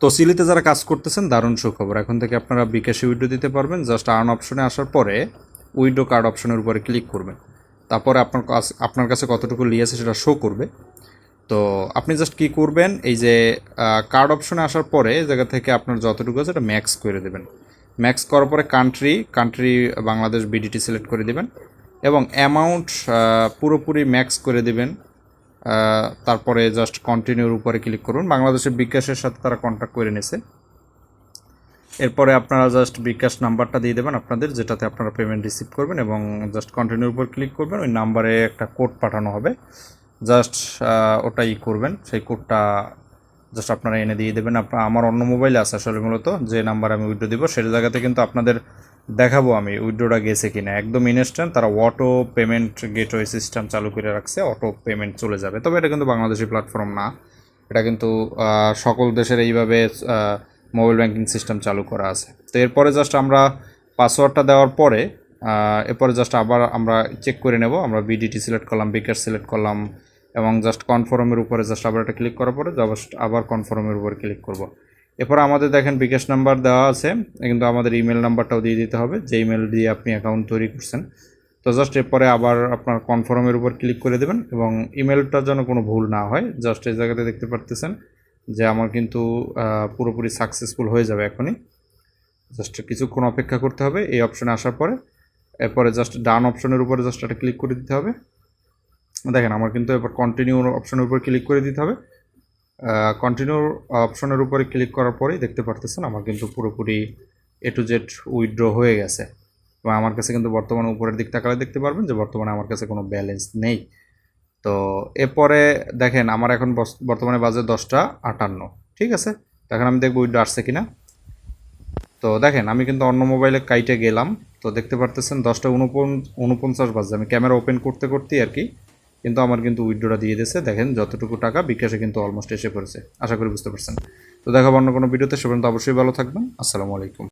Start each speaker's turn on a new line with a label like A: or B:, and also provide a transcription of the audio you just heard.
A: তো সিলিতে যারা কাজ করতেছেন, দারুণ সুখবর। এখন থেকে আপনারা বিকাশে উইডো দিতে পারবেন। জাস্ট আর্ন অপশনে আসার পরে উইডো কার্ড অপশনের উপরে ক্লিক করবেন। তারপরে আপনার আপনার কাছে কতটুকু লিয়েছে সেটা শো করবে। তো আপনি জাস্ট কী করবেন, এই যে কার্ড অপশনে আসার পরে এই জায়গা থেকে আপনার যতটুকু আছে এটা ম্যাক্স করে দেবেন। ম্যাক্স করার পরে country country Bangladesh BDT select করে দেবেন এবং অ্যামাউন্ট পুরোপুরি ম্যাক্স করে দেবেন। তারপরে জাস্ট কন্টিনিউর উপরে ক্লিক করুন। বাংলাদেশের বিকাশের সাথে তারা কন্ট্যাক্ট করে নিয়েছে। এরপরে আপনারা জাস্ট বিকাশ নাম্বারটা দিয়ে দেবেন আপনাদের, যেটাতে আপনারা পেমেন্ট রিসিভ করবেন এবং জাস্ট কন্টিনিউর উপর ক্লিক করবেন। ওই নাম্বারে একটা কোড পাঠানো হবে। জাস্ট ওটাই করবেন। সেই কোডটা জাস্ট আপনারা এনে দিয়ে দেবেন। আমার অন্য মোবাইলে আছে আসলে মূলত। যে নাম্বার আমি উইড্রো দিব, সেই জায়গাতে কিন্তু আপনাদের দেখাবো আমি, উইড্রোটা গেছে কিনা। একদম ইনস্ট্যান্ট তারা অটো পেমেন্ট গেটওয়ে সিস্টেম চালু করে রাখছে অটো পেমেন্ট চলে যাবে। তবে এটা কিন্তু বাংলাদেশি প্ল্যাটফর্ম না। এটা কিন্তু সকল দেশের এইভাবে মোবাইল ব্যাংকিং সিস্টেম চালু করা আছে। তো এরপরে জাস্ট আমরা পাসওয়ার্ডটা দেওয়ার পরে এরপরে জাস্ট আবার আমরা চেক করে নেব। আমরা বিডিটি সিলেক্ট করলাম বিকাশ সিলেক্ট করলাম, এবং জাস্ট কনফার্মের উপরে জাস্ট আবার এটা ক্লিক করার পরে জাস্ট আবার কনফার্মের উপরে ক্লিক করব। এরপর আমাদের দেখেন বিকাশ নাম্বার দেওয়া আছে, কিন্তু আমাদের ইমেল নাম্বারটাও দিয়ে দিতে হবে, যে ইমেল দিয়ে আপনি অ্যাকাউন্ট তৈরি করছেন। তো জাস্ট এরপরে আবার আপনার কনফার্মের উপর ক্লিক করে দেবেন এবং ইমেলটা যেন কোনো ভুল না হয় জাস্ট এই জায়গাতে দেখতে পারতেছেন যে আমার কিন্তু পুরোপুরি সাকসেসফুল হয়ে যাবে এখনই। জাস্ট কিছুক্ষণ অপেক্ষা করতে হবে, এই অপশনে আসার পরে, এরপরে জাস্ট ডান অপশনের উপরে জাস্ট একটা ক্লিক করে দিতে হবে। দেখেন, আমার কিন্তু এবার কন্টিনিউ অপশনের উপর ক্লিক করে দিতে হবে। কন্টিনিউ অপশনের উপরে ক্লিক করার পরেই দেখতে পারতেছেন আমার কিন্তু পুরোপুরি এ টু জেড উইথড্র হয়ে গেছে। এবং আমার কাছে কিন্তু বর্তমানে উপরের দিক তাকালে দেখতে পারবেন যে বর্তমানে আমার কাছে কোনো ব্যালেন্স নেই। তো এরপরে দেখেন, আমার এখন বর্তমানে বাজে দশটা আটান্ন, ঠিক আছে? তো এখন আমি দেখব উইথড্র আসছে কিনা। তো দেখেন, আমি কিন্তু অন্য মোবাইলে কাইটে গেলাম। তো দেখতে পারতেছেন দশটা উনপঞ্চাশ বাজে আমি ক্যামেরা ওপেন করতে করতেই আর কি কিন্তু আমার কিন্তু উইড্রোটা দিয়ে দিয়েছে। দেখেন যতটুকু টাকা বিকাশে কিন্তু অলমোস্ট এসে পড়েছে। আশা করি বুঝতে পারছেন। তো দেখাবো অন্য কোনো ভিডিওতে, সে পর্যন্ত অবশ্যই ভালো থাকবেন। আসসালামু আলাইকুম।